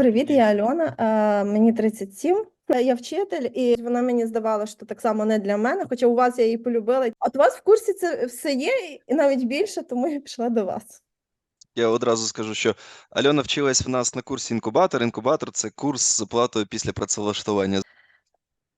Привіт, я Альона. е, Мені 37. Е, Я вчитель, і вона мені здавала, що так само не для мене, хоча у вас я її полюбила. От у вас в курсі це все є, і навіть більше, тому я пішла до вас. Я одразу скажу, що Альона вчилась в нас на курсі інкубатор. Інкубатор це курс з оплатою після працевлаштування.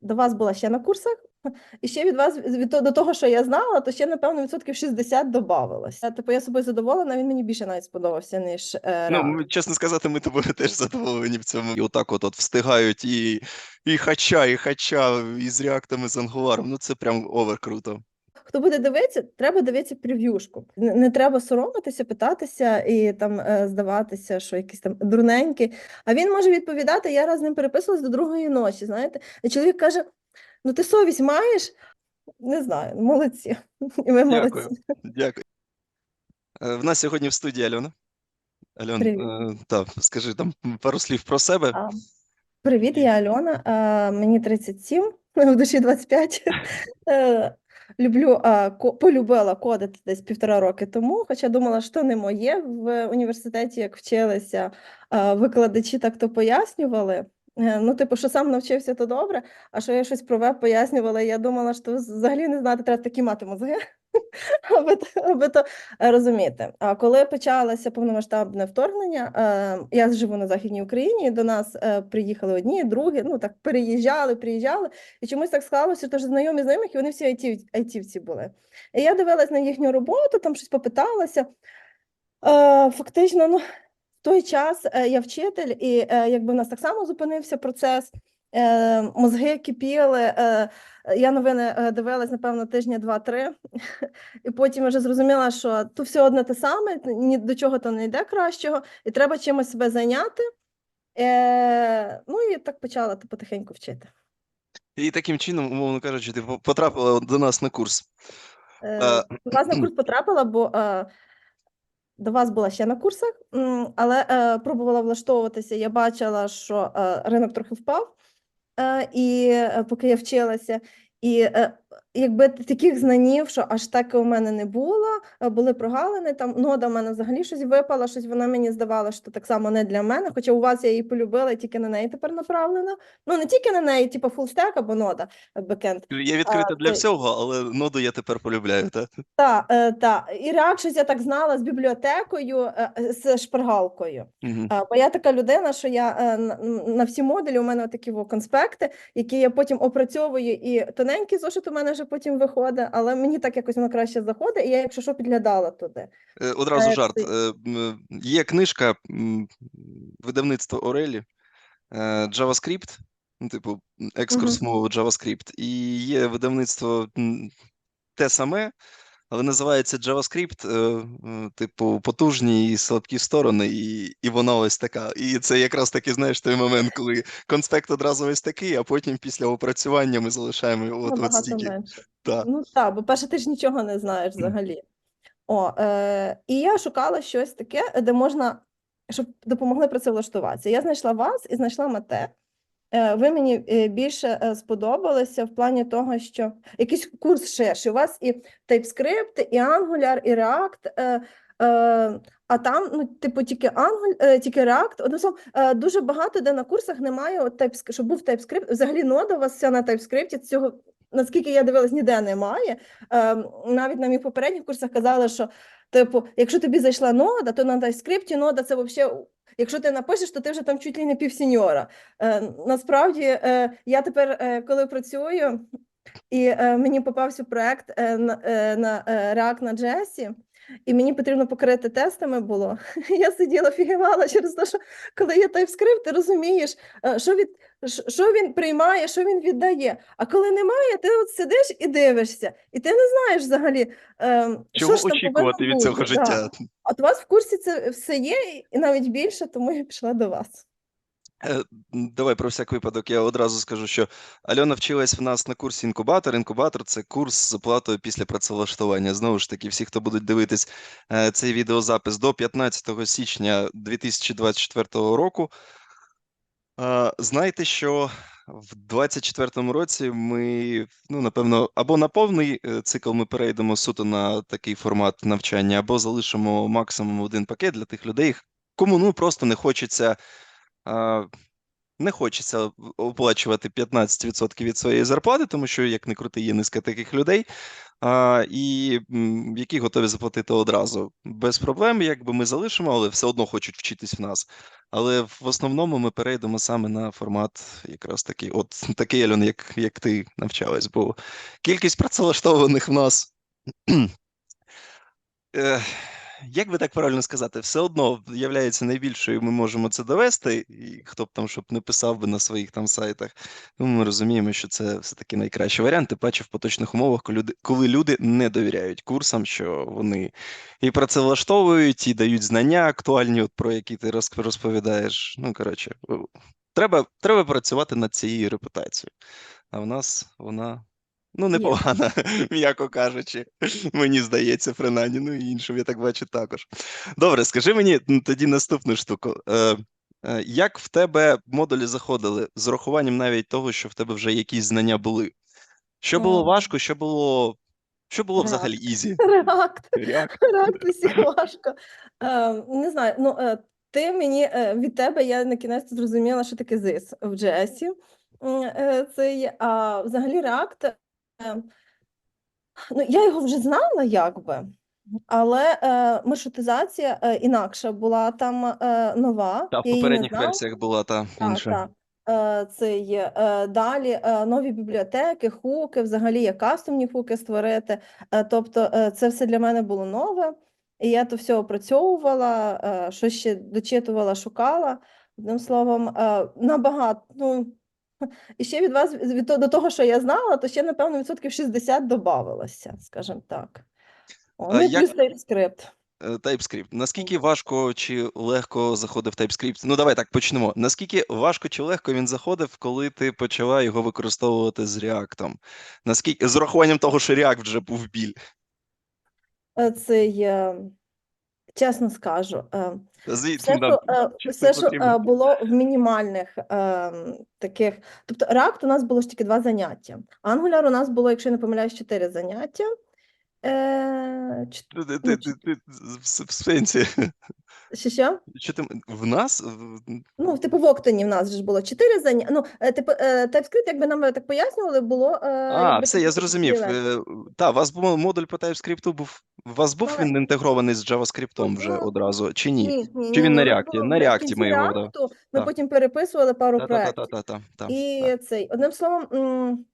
До вас була ще на курсах, і ще від вас від до того, що я знала, то ще напевно відсотків 60 додавалось. Е, Типу, я собою задоволена. Він мені більше навіть сподобався ніж е, Ну, ми, чесно сказати, ми тобою теж задоволені в цьому. І отак от, от встигають і, і хача, і хача, і з реактами, з ангуларом. Ну це прям овер круто. Хто буде дивитися, треба дивитися прев'юшку. Не, не треба соромитися, питатися і там е, здаватися, що якийсь там дурненький. А він може відповідати. Я раз з ним переписувалась до другої ночі. Знаєте, і чоловік каже: Ну, ти совість маєш? Не знаю, молодці. І ми Дякую. молодці. Дякую. Е, В нас сьогодні в студії Альона. Альон, Привіт. е, так, скажи там пару слів про себе. А, Привіт, я Альона. А, Мені 37, в душі 25. Е, Люблю, а, ко- полюбила кодити десь півтора роки тому, хоча думала, що не моє в університеті, як вчилися, а, викладачі так то пояснювали. Е, Ну, типу, що сам навчився, то добре, а що я щось про веб пояснювала, я думала, що взагалі не знати, треба такі мати мозги, аби, то- аби то розуміти. А коли почалося повномасштабне вторгнення, е, я живу на Західній Україні, і до нас е, приїхали одні, другі, ну так переїжджали, приїжджали, і чомусь так склалося, що знайомі знайомих, і вони всі айтів, айтівці були. І я дивилась на їхню роботу, там щось попиталася. Е, Фактично, ну, той час е, я вчитель, і е, якби в нас так само зупинився процес. Е, мозги кипіли. Я новини дивилась, напевно, тижня два-три, і потім вже зрозуміла, що то все одне те саме, ні до чого то не йде кращого, і треба чимось себе зайняти. Ну і так почала потихеньку вчити. І таким чином, умовно кажучи, ти потрапила до нас на курс. До вас на курс потрапила, бо до вас була ще на курсах, але е, пробувала влаштовуватися. Я бачила, що е, ринок трохи впав, е, і е, поки я вчилася. І е, якби таких знанів, що аж так у мене не було, е, були прогалини. Там нода в мене взагалі щось випала, щось вона мені здавала, що так само не для мене. Хоча у вас я її полюбила, і тільки на неї тепер направлена. Ну не тільки на неї, типу фулстек або нода е, бекенд. Я відкрита для всього, але ноду я тепер полюбляю, так? Так, е, та. І React щось я так знала з бібліотекою, е, е, з шпаргалкою. Угу. Бо я така людина, що я е, на, на всі модулі у мене такі конспекти, які я потім опрацьовую, і тоненький зошит у мене вже потім виходить, але мені так якось воно краще заходить, і я, якщо що, підглядала туди. Е, Одразу Е, жарт. ти- Е, Є книжка видавництва Орелі JavaScript, ну, типу, екскурс мови JavaScript, і є видавництво те саме, але називається JavaScript, е, е, типу, потужні і слабкі сторони, і, і вона ось така. І це якраз таки, знаєш, той момент, коли конспект одразу ось такий, а потім після опрацювання ми залишаємо його от, от стільки. Та. Ну так, бо перше ти ж нічого не знаєш взагалі. О, е, і я шукала щось таке, де можна, щоб допомогли працевлаштуватися. Я знайшла вас і знайшла мете. Е, Ви мені е, більше е, сподобалися в плані того, що якийсь курс ширший. У вас і TypeScript, і Angular, і React. А там, ну, типу, тільки Angular, тільки React. Одним словом, дуже багато де на курсах немає от TypeScript, щоб був TypeScript. Взагалі нода у вас вся на TypeScript. Цього, наскільки я дивилась, ніде немає. Е, Навіть на моїх попередніх курсах казали, що типу, якщо тобі зайшла нода, то на TypeScript нода це взагалі. Якщо ти напишеш, то ти вже там чуть ли не півсіньора. Е, насправді, е, я тепер, е, коли працюю, і е, мені попався проект е, на, е, на е, React на JS, і мені потрібно покрити тестами було. Я сиділа, фігівала через те, що коли є TypeScript, ти розумієш, е, що, від, що- що він приймає, що він віддає. А коли немає, ти от сидиш і дивишся, і ти не знаєш взагалі, е, що Чого ж очікувати від цього бути. життя? Да. От у вас в курсі це все є, і навіть більше, тому я пішла до вас. Е, Давай про всяк випадок. Я одразу скажу, що Альона вчилась в нас на курсі інкубатор. Інкубатор це курс з оплатою після працевлаштування. Знову ж таки, всі, хто будуть дивитись е, цей відеозапис до 15 січня 2024 року. Е, Знайте, що в 2024 році ми, ну, напевно, або на повний е, цикл ми перейдемо суто на такий формат навчання, або залишимо максимум один пакет для тих людей, кому ну просто не хочеться не хочеться оплачувати 15% від своєї зарплати, тому що, як не крути, є низка таких людей, а, і які готові заплатити одразу. Без проблем, якби ми залишимо, але все одно хочуть вчитись в нас. Але в основному ми перейдемо саме на формат якраз такий, от такий Альон, як, як ти навчалась, бо кількість працевлаштованих в нас. Е, Як би так правильно сказати, все одно являється найбільшою, ми можемо це довести, і хто б там щоб не писав би на своїх там сайтах, ну, ми розуміємо, що це все-таки найкращий варіант, тим паче в поточних умовах, коли люди, коли люди не довіряють курсам, що вони і працевлаштовують, і дають знання актуальні, от про які ти розповідаєш. Ну, коротше, треба, треба працювати над цією репутацією. А в нас вона. Ну, непогана, м'яко кажучи, мені здається, принаймні, ну і іншим, я так бачу також. Добре, скажи мені тоді наступну штуку. Е, е, як в тебе модулі заходили з урахуванням навіть того, що в тебе вже якісь знання були? Що було важко, що було, що було Реакт. взагалі ізі? Реакт. Реакт. Реакт усіх важко. Е, не знаю, ну е, ти мені е, від тебе я на кінець зрозуміла, що таке ЗИС в JS. Е, це а взагалі реакт. Е, ну, я його вже знала, якби. Але е, маршрутизація е, інакша була там е, нова. Та в я її не попередніх знала. версіях була та Так, інша. так. Е, Це є е, далі е, нові бібліотеки, хуки, взагалі як кастомні хуки створити. Е, Тобто е, це все для мене було нове, і я то все опрацьовувала, е, що ще дочитувала, шукала. Одним словом, е, набагато. Ну, і ще від вас від до того, що я знала, то ще, напевно, відсотків 60 додавалося, скажімо так. О, і як- плюс TypeScript. Е, TypeScript. Наскільки важко чи легко заходив TypeScript? Ну, давай так почнемо. Наскільки важко чи легко він заходив, коли ти почала його використовувати з React? Наскільки з урахуванням того, що React вже був біль? Е, Це є, чесно скажу. е, Все, да, що, е, все, що е, було в мінімальних ем, таких. Тобто реакт у нас було ж тільки два заняття. Angular у нас було, якщо я не помиляюсь, чотири заняття. Е, ч- Ти, ти, ну, ти, ти, ти в, в сенсі. що, що? Ти, в нас? В- Ну, типу, в Октоні в нас же ж було чотири заняття. Ну, е, типу, е, TypeScript, якби нам так пояснювали, було. е, А, якби все, я зрозумів. лекції. Е, вас був модуль по TypeScript, був, у вас був він інтегрований з JavaScript вже Ну, одразу, чи ні? Ні, ні, Чи він ні, на у нас React? було На React ми його, да. React, Ми Так. потім переписували пару проєктів. Та-та-та-та-та. І цей, одним словом, м,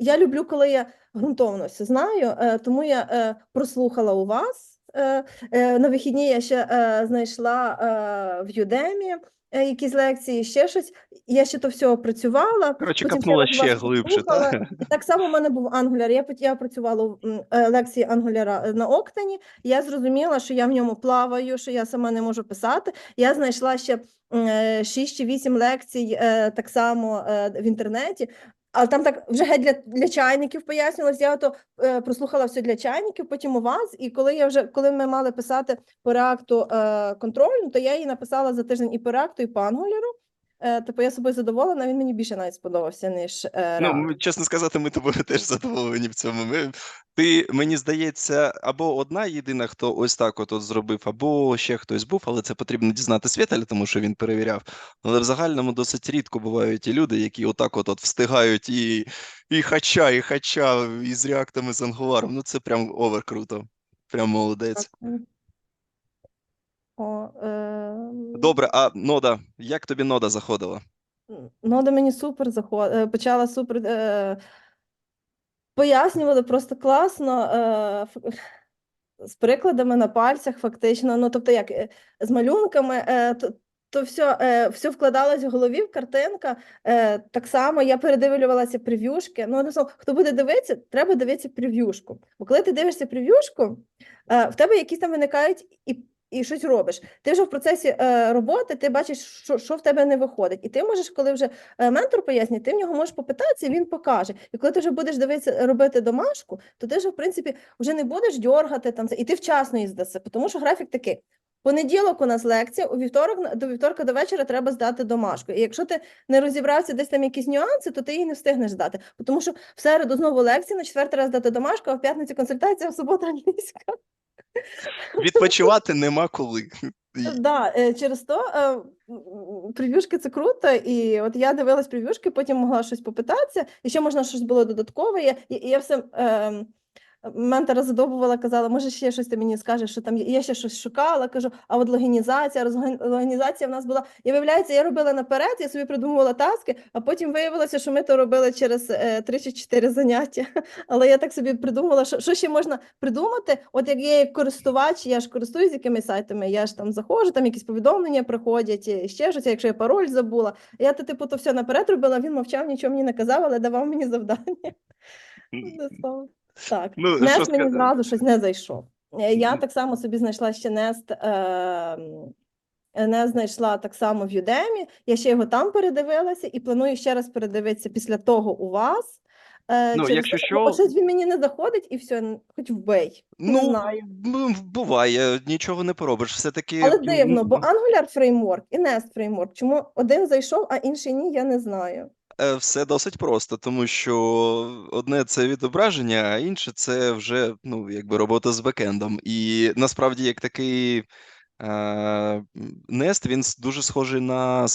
я люблю, коли я ґрунтовно все знаю, е, тому я е, прослухала у вас. Е, На вихідні я ще знайшла в е, якісь лекції, ще щось. Я ще то все опрацювала. Коротше, капнула ще глибше, так? Так само в мене був Angular. Я, я працювала в лекції Angular на Октані. Я зрозуміла, що я в ньому плаваю, що я сама не можу писати. Я знайшла ще 6 чи 8 лекцій так само в інтернеті. Але там так вже геть для, для чайників пояснювалося. Я то е, прослухала все для чайників, потім у вас. І коли я вже коли ми мали писати по реакту е, контрольну, то я її написала за тиждень і по реакту, і по ангуляру. Е, типу я собою задоволена. Він мені більше навіть сподобався, ніж е, Ну, ми, чесно сказати, ми тобою теж задоволені в цьому. Ми, ти, мені здається, або одна єдина, хто ось так от, от зробив, або ще хтось був, але це потрібно дізнати Світаля, тому що він перевіряв. Але в загальному досить рідко бувають і люди, які отак от, от встигають і, і хача, і хача, і з реактами, з ангуларом. Ну, це прям овер круто. Прям молодець. О, е, Добре, а нода, як тобі нода заходила? Нода мені супер заходила, почала супер. Е, пояснювали просто класно. Е, з прикладами на пальцях, фактично. Ну, тобто, як е, з малюнками, е, то, то все, е, все вкладалось в голові, в картинка. Е, так само я передивлювалася прев'юшки. Ну, одним словом, хто буде дивитися, треба дивитися прев'юшку. Бо коли ти дивишся прев'юшку, е, в тебе якісь там виникають і. І щось робиш. Ти вже в процесі е, роботи, ти бачиш, що, що в тебе не виходить. І ти можеш, коли вже е, ментор пояснює, ти в нього можеш попитатися, він покаже. І коли ти вже будеш дивитися, робити домашку, то ти вже, в принципі, вже не будеш дьоргати там це, і ти вчасно їздишся, тому що графік такий. Понеділок у нас лекція, у вівторок до вівторка до вечора треба здати домашку. І якщо ти не розібрався десь там якісь нюанси, то ти її не встигнеш здати. Тому що в середу знову лекція, на четвертий раз здати домашку, а в п'ятницю консультація, в суботу англійська. Відпочивати нема коли. Да, е, через то е, прев'юшки це круто, і от я дивилась прев'юшки, потім могла щось попитатися, і ще можна щось було додаткове. І, я все е, ментора задовбувала, казала, може ще щось ти мені скажеш, що там є. Я ще щось шукала, кажу, а от логінізація, логінізація в нас була. І виявляється, я робила наперед, я собі придумувала таски, а потім виявилося, що ми то робили через е, 3 чи 4 заняття. Але я так собі придумала, що, що ще можна придумати. От як я як користувач, я ж користуюсь якимись сайтами, я ж там заходжу, там якісь повідомлення приходять, і ще щось, якщо я пароль забула. Я то, типу, то все наперед робила, він мовчав, нічого мені не казав, але давав мені завдання. Так, Ну, Nest мені сказати? зразу щось не зайшов. Я так само собі знайшла ще Nest, е, не знайшла так само в Udemy, я ще його там передивилася і планую ще раз передивитися після того у вас. Е, Ну, через якщо що- бо щось він мені не заходить, і все, хоч вбий. Не Ну, знаю. буває, нічого не поробиш. Все-таки Але дивно, бо Angular фреймворк і Nest фреймворк. Чому один зайшов, а інший ні, я не знаю. Е, Все досить просто, тому що одне це відображення, а інше це вже ну, якби робота з бекендом. І насправді, як такий е, Nest, він дуже схожий на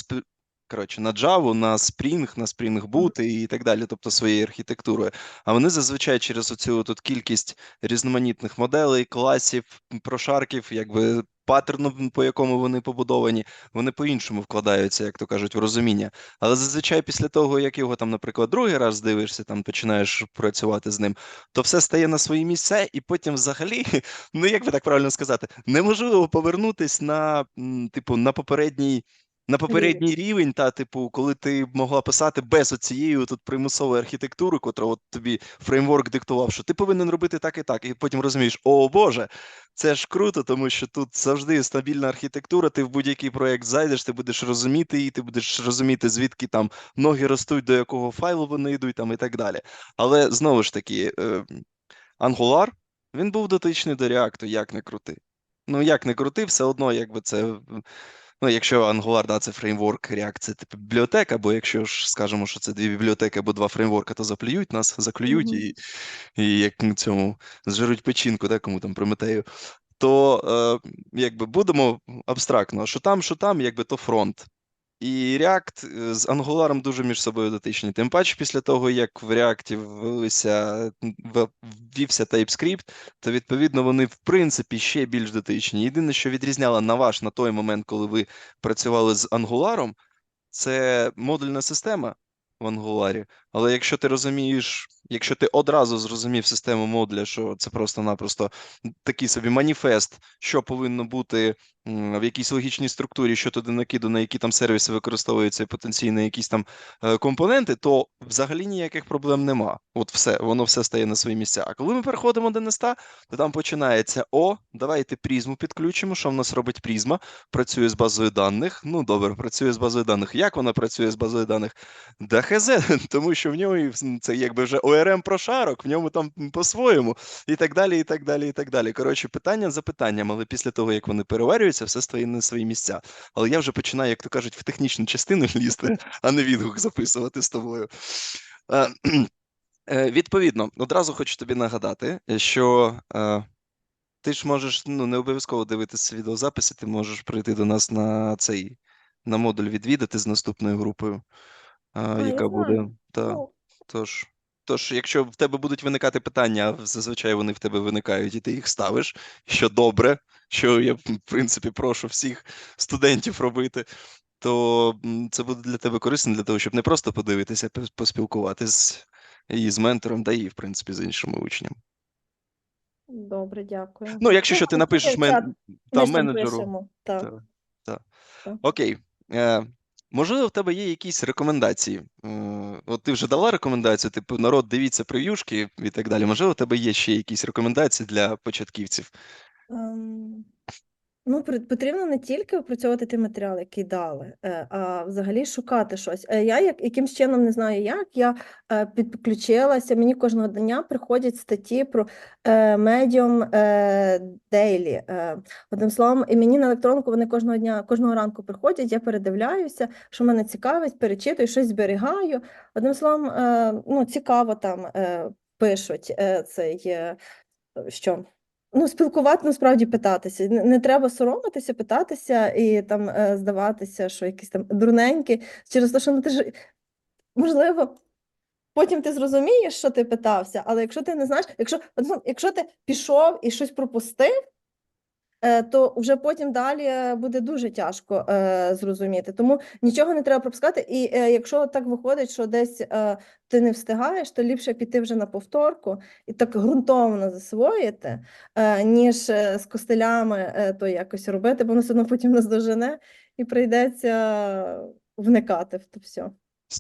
коротше, на Java, на Spring, на Spring Boot і так далі, тобто своєю архітектурою. А вони зазвичай через оцю тут кількість різноманітних моделей, класів, прошарків, якби паттерну, по якому вони побудовані, вони по-іншому вкладаються, як то кажуть, в розуміння. Але зазвичай після того, як його там, наприклад, другий раз дивишся, там починаєш працювати з ним, то все стає на свої місця, і потім взагалі, ну як би так правильно сказати, неможливо повернутись на, типу, на попередній. На попередній рівень, та, типу, коли ти могла писати без оцієї тут примусової архітектури, котра от тобі фреймворк диктував, що ти повинен робити так і так, і потім розумієш, о Боже, це ж круто, тому що тут завжди стабільна архітектура, ти в будь-який проєкт зайдеш, ти будеш розуміти її, ти будеш розуміти, звідки там ноги ростуть, до якого файлу вони йдуть, там і так далі. Але знову ж таки, е, Angular, він був дотичний до React, як не крути. Ну, як не крути, все одно, якби це. Ну, якщо Angular, да, це фреймворк, React це типу бібліотека, або якщо ж скажемо, що це дві бібліотеки або два фреймворка, то заплюють нас, заклюють Мгм. і, і як цьому зжируть печінку, да, кому там Прометею, то е, якби будемо абстрактно, що там, що там, якби то фронт. І React е, з Angular дуже між собою дотичні. Тим паче, після того, як в React ввелися, ввівся TypeScript, то відповідно вони в принципі ще більш дотичні. Єдине, що відрізняло на ваш на той момент, коли ви працювали з Angular, це модульна система в Angular. Але якщо ти розумієш, якщо ти одразу зрозумів систему модуля, що це просто-напросто такий собі маніфест, що повинно бути в якійсь логічній структурі, що туди накидано, які там сервіси використовуються, і потенційно якісь там е, компоненти, то взагалі ніяких проблем нема. От все, воно все стає на свої місця. А коли ми переходимо до Неста, то там починається: о, давайте призму підключимо. Що в нас робить призма? Працює з базою даних. Ну добре, працює з базою даних. Як вона працює з базою даних? Да хз, тому що в нього це якби вже ORM прошарок, в ньому там по-своєму, і так далі, і так далі, і так далі. Коротше, питання за питанням, але після того, як вони переварюються, все стає на свої місця. Але я вже починаю, як то кажуть, в технічну частину лізти, а не відгук записувати з тобою. Е, е, Відповідно, одразу хочу тобі нагадати, що е, ти ж можеш ну, не обов'язково дивитися відеозаписи, ти можеш прийти до нас на цей на модуль відвідати з наступною групою, е, яка буде. Та, тож, тож, якщо в тебе будуть виникати питання, зазвичай вони в тебе виникають, і ти їх ставиш, що добре, що я, в принципі, прошу всіх студентів робити, то це буде для тебе корисно для того, щоб не просто подивитися, а пос- поспілкуватись і з ментором, та і, в принципі, з іншими учнями. добре, дякую. Ну, якщо що, ти Ну, напишеш мен... та, менеджеру. Так. Та, та. Окей. Можливо, в тебе є якісь рекомендації. Е, от ти вже дала рекомендацію, типу, народ, дивіться прев'юшки і так далі. Можливо, в тебе є ще якісь рекомендації для початківців. Ем, Ну, потрібно не тільки опрацьовувати ті матеріали, які дали, е, а взагалі шукати щось. Е, Я як якимсь чином не знаю як, я е, підключилася, мені кожного дня приходять статті про Daily. е, Одним словом, і мені на електронку вони кожного дня, кожного ранку приходять, я передивляюся, що мене цікавить, перечитую, щось зберігаю. Одним словом, ну, цікаво там пишуть цей, що Ну, спілкувати, насправді питатися. Не, треба соромитися, питатися і там е, здаватися, що якісь там дурненькі, через те, що ну ти ж можливо. Потім ти зрозумієш, що ти питався, але якщо ти не знаєш, якщо, ну, якщо ти пішов і щось пропустив, то вже потім далі е, буде дуже тяжко е, зрозуміти. Тому нічого не треба пропускати. І е, якщо так виходить, що десь е, ти не встигаєш, то ліпше піти вже на повторку і так ґрунтовно засвоїти, е, ніж е, з костелями е, то якось робити, бо воно все одно потім наздожене і прийдеться вникати в то все.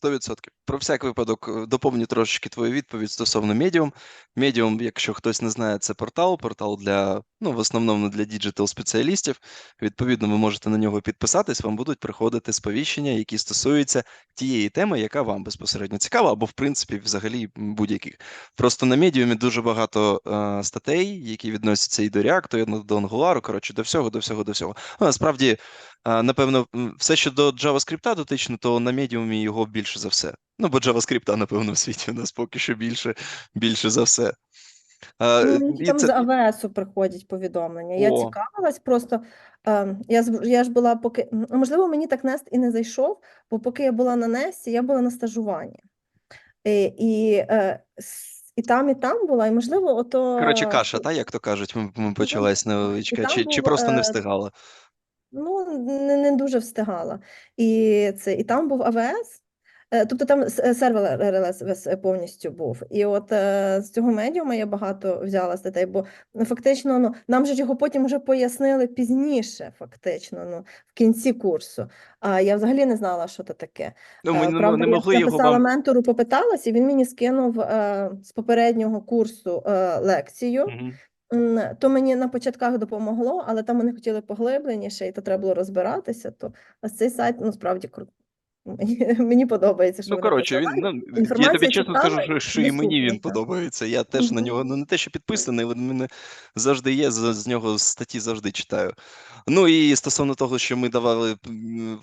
100%. Про всяк випадок е, доповню трошечки твою відповідь стосовно Medium. Medium, якщо хтось не знає, це портал, портал для, ну, в основному для діджитал-спеціалістів. Відповідно, ви можете на нього підписатись, вам будуть приходити сповіщення, які стосуються тієї теми, яка вам безпосередньо цікава, або, в принципі, взагалі будь-яких. Просто на Medium дуже багато е, статей, які відносяться і до React, і до Angular, коротше, до всього, до всього, до всього. Ну, насправді, Напевно, все, що до JavaScript дотично, то на Medium його більше за все. Ну, бо JavaScript, напевно, в світі у нас поки що більше, більше за все. А, Ну, е, і там це- з АВСу приходять повідомлення. Я цікавилась просто. Е, я, я ж була поки. Можливо, мені так Нест і не зайшов, бо поки я була на Несті, я була на стажуванні. І, і, е, і там, і там була, і можливо, ото. Коротше, каша, та, як то кажуть, почалась невеличка. там Чи, чи просто не е, встигала? Ну, не, не дуже встигала. І, це, і там був АВС, е, тобто там е, сервер РЛС повністю був. І от е, з цього медіума я багато взяла статей, бо ну, фактично ну, нам же його потім вже пояснили пізніше, фактично, ну, в кінці курсу. А я взагалі не знала, що це таке. Ну, ми Е, Правда, не я могли його написала вам. ментору, попиталась, і він мені скинув е, з попереднього курсу е, лекцію. Мгм. То мені на початках допомогло, але там вони хотіли поглибленіше, і то треба було розбиратися. То ось цей сайт ну справді круто. Мені, мені подобається, що Ну, коротше, він, ну, я тобі чесно скажу, цікава що, і що і мені він подобається. Я теж на нього, ну не те, що підписаний, але в мене завжди є, з, з нього статті завжди читаю. Ну і стосовно того, що ми давали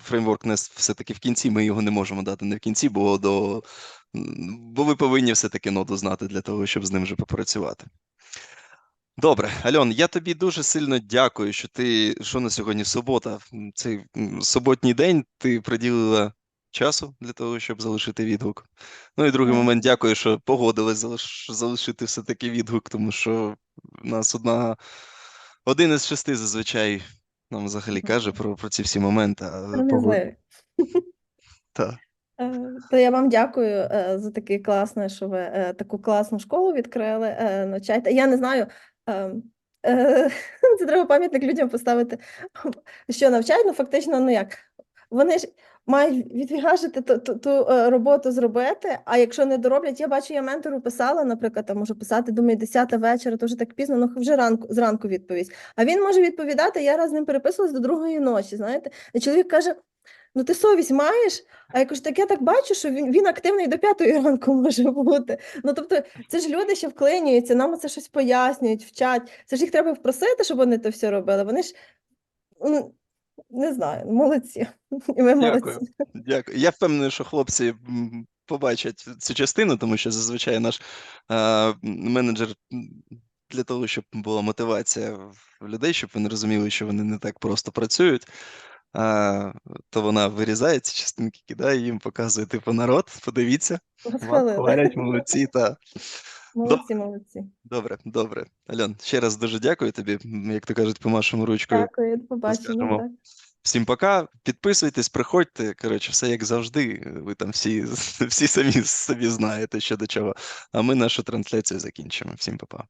фреймворк не все-таки в кінці, ми його не можемо дати не в кінці, бо до бо ви повинні все-таки ноду знати для того, щоб з ним вже попрацювати. Добре, Альон, я тобі дуже сильно дякую, що ти що на сьогодні субота, цей суботній день ти приділила часу для того, щоб залишити відгук. Ну і другий момент, дякую, що погодилась залиш, залишити все-таки відгук, тому що в нас одна один із шести зазвичай нам взагалі каже про, про ці всі моменти. Погоди... Сором'язливі. Та. Е, То я вам дякую е, за таке класне, що ви е, таку класну школу відкрили. Навчайте. Я не знаю. Е, Це треба пам'ятник людям поставити, що навчають, ну фактично, ну як. Вони ж мають відвігажити ту, ту, ту е, роботу зробити, а якщо не дороблять, я бачу, я ментору писала, наприклад, там можу писати, думаю, 10 вечора, то вже так пізно, ну вже ранку, зранку відповість. А він може відповідати, я раз з ним переписувалась до другої ночі, знаєте. І чоловік каже, ну ти совість маєш? А я кажу, так я так бачу, що він, він активний до п'ятої ранку може бути. Ну тобто, це ж люди ще вклинюються, нам це щось пояснюють, вчать. Це ж їх треба впросити, щоб вони то все робили. Вони ж ну, не знаю, молодці. І ми Дякую. молодці. Дякую. Я впевнений, що хлопці побачать цю частину, тому що зазвичай наш е, менеджер для того, щоб була мотивація в людей, щоб вони розуміли, що вони не так просто працюють. Е, то вона вирізає ці частинки, кидає їм, показує, типу, народ, подивіться, хвалять, молодці. Та. Молодці, молодці. Добре, добре. Альон, ще раз дуже дякую тобі. Як то кажуть, помашемо ручкою. Дякую, до побачення. Так. Всім пока. Підписуйтесь, приходьте. Коротше, все як завжди. Ви там всі, всі самі собі знаєте, що до чого. А ми нашу трансляцію закінчимо. Всім па-па.